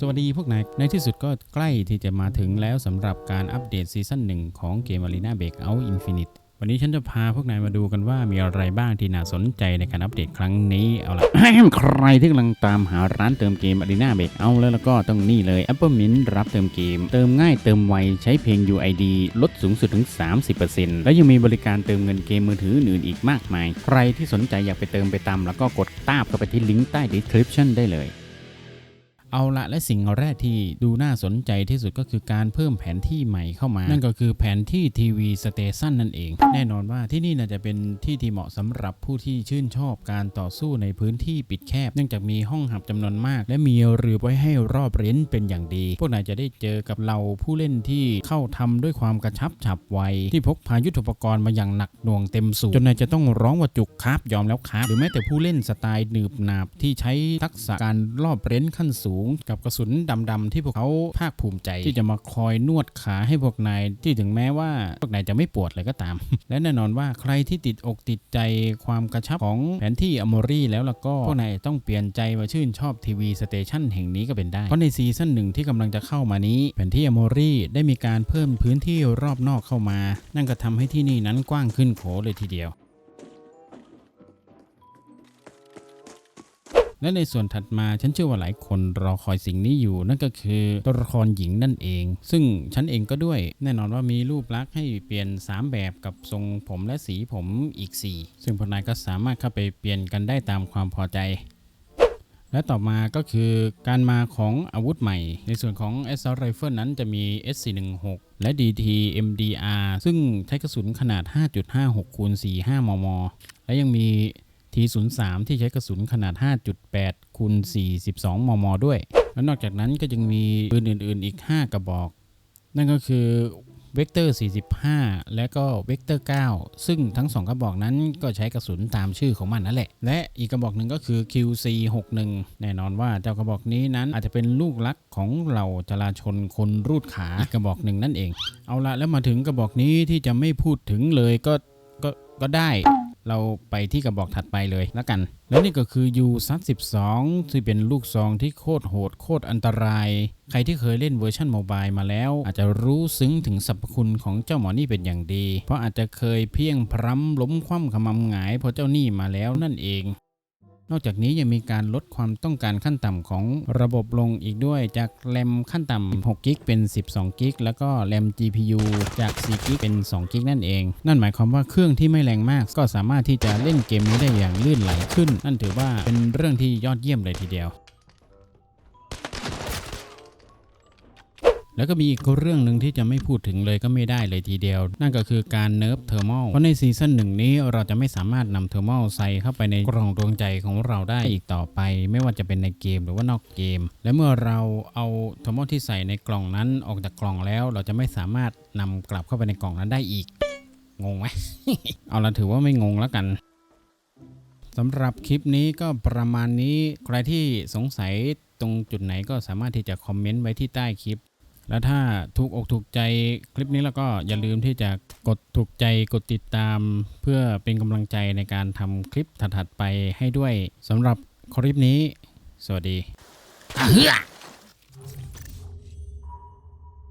สวัสดีพวกนาย ในที่สุดก็ใกล้ที่จะมาถึงแล้วสำหรับการอัปเดตซีซั่นหนึ่งของเกม Arena Breakout Infinite วันนี้ฉันจะพาพวกนายมาดูกันว่ามีอะไรบ้างที่น่าสนใจในการอัปเดตครั้งนี้ เอาละใครที่กำลังตามหาร้านเติมเกม Arena Breakout แล้วแล้วก็ต้องนี่เลย Apple Mint รับเติมเกม เติมง่ายเติมไว ใช้เพียง UID ลดสูงสุดถึง 30%และยังมีบริการเติมเงินเกมมือถืออื่นอีกมากมาย ใครที่สนใจอยากไปเติมไปตามแล้วก็กดตามเข้าไปที่ลิงก์ใต้ description ได้เลย เอาละและสิ่งแรกที่ดูน่าสนใจที่สุดก็คือการเพิ่มแผนที่ใหม่เข้ามา นั่นก็คือแผนที่ทีวีสเตชันนั่นเอง แน่นอนว่าที่นี่น่าจะเป็นที่ที่เหมาะสำหรับผู้ที่ชื่นชอบการต่อสู้ในพื้นที่ปิดแคบ เนื่องจากมีห้องหับจำนวนมาก และมีเรือไว้ให้รอบเร้นเป็นอย่างดี พวกนายจะได้เจอกับเราผู้เล่นที่เข้าทำด้วยความกระชับฉับไวที่พกพายุทโธปกรณ์มาอย่างหนักหน่วงเต็มสูบจนนายจะต้องร้องว่าจุกครับยอมแล้วครับหรือแม้แต่ผู้เล่นสไตล์หนืบหนาบที่ใช้ทักษะการรอบเร้นขั้นสูงกับกระสุนดำๆที่พวกเขาภาคภูมิใจ ที่จะมาคอยนวดขาให้พวกนายที่ถึงแม้ว่าพวกนายจะไม่ปวดเลยก็ตาม และแน่นอนว่าใครที่ติดอกติดใจความกระชับของแผนที่อโมรีแล้วล่ะก็พวกนายต้องเปลี่ยนใจมาชื่นชอบทีวีสเตชันแห่งนี้ก็เป็นได้ เพราะในซีซั่นหนึ่งที่กำลังจะเข้ามานี้ แผนที่อโมรีได้มีการเพิ่มพื้นที่รอบนอกเข้ามา นั่นก็ทำให้ที่นี่นั้นกว้างขึ้นโขเลยทีเดียว และในส่วนถัดมาฉันเชื่อว่าหลายคนรอคอยสิ่งนี้อยู่ นั่นก็คือตัวละครหญิงนั่นเอง ซึ่งฉันเองก็ด้วย แน่นอนว่ามีรูปลักษณ์ให้เปลี่ยน 3 แบบกับทรงผมและสีผมอีก 4 ซึ่งพนายก็สามารถเข้าไปเปลี่ยนกันได้ตามความพอใจและต่อมาก็คือการมาของอาวุธใหม่ ในส่วนของ Assault Rifle นั้นจะมี S416 และ DT MDR ซึ่งใช้กระสุนขนาด 5.56คูณ45 มม และยังมี T03 ที่ใช้กระสุนขนาด 5.8คูณ42 มม ด้วย และนอกจากนั้นก็ยังมีปืนอื่น ๆ อีก 5 กระบอก นั่นก็คือเวกเตอร์45 และก็เวกเตอร์9ซึ่งทั้ง 2 กระบอกนั้นก็ใช้กระสุนตามชื่อของมันนั่นแหละ และอีกกระบอกหนึ่งก็คือ QC 61แน่นอนว่าเจ้ากระบอกนี้นั้นอาจจะเป็นลูกลักของเหล่าจราชนคนรูดขาอีกกระบอกหนึ่งนั่นเอง เอาละแล้วมาถึงกระบอกนี้ที่จะไม่พูดถึงเลยก็ก็ก็ได้ เราไปที่กระบอกถัดไปเลยแล้วกัน แล้วนี่ก็คือ U 3 12ที่เป็นลูกซองที่โคตรโหดโคตรอันตราย ใครที่เคยเล่นเวอร์ชันโมบายมาแล้ว อาจจะรู้ซึ้งถึงสรรพคุณของเจ้าหมอนี่เป็นอย่างดี เพราะอาจจะเคยเพียงพร้ำล้มคว่ำขมำหงายเพราะเจ้านี่มาแล้วนั่นเอง นอกจากนี้ยังมีการลดความต้องการขั้นต่ำของระบบลงอีกด้วยจากแรมขั้นต่ำ6กิกเป็น 12กิกแล้วก็แรม GPU จาก4กิกเป็น2กิกนั่นเอง นั่นหมายความว่าเครื่องที่ไม่แรงมาก ก็สามารถที่จะเล่นเกมนี้ได้อย่างลื่นไหลขึ้น นั่นถือว่าเป็นเรื่องที่ยอดเยี่ยมเลยทีเดียว แล้วก็มีอีกเรื่องหนึ่งที่จะไม่พูดถึงเลยก็ไม่ได้เลยทีเดียว นั่นก็คือการเนิร์ฟเทอร์มอลเพราะในซีซั่นหนึ่งนี้เราจะไม่สามารถนำเทอร์มอลใส่เข้าไปในกล่องดวงใจของเราได้อีกต่อไป ไม่ว่าจะเป็นในเกมหรือว่านอกเกม และเมื่อเราเอาเทอร์มอลที่ใส่ในกล่องนั้นออกจากกล่องแล้ว เราจะไม่สามารถนำกลับเข้าไปในกล่องนั้นได้อีก งงไหมเอาละถือว่าไม่งงแล้วกันสำหรับคลิปนี้ก็ประมาณนี้ใครที่สงสัยตรงจุดไหนก็สามารถที่จะคอมเมนต์ไว้ที่ใต้คลิป แล้วถ้าถูกอกถูกใจคลิปนี้แล้วก็อย่าลืมที่จะกดถูกใจกดติดตาม เพื่อเป็นกำลังใจในการทำคลิปถัดๆไปให้ด้วยสำหรับคลิปนี้ สวัสดี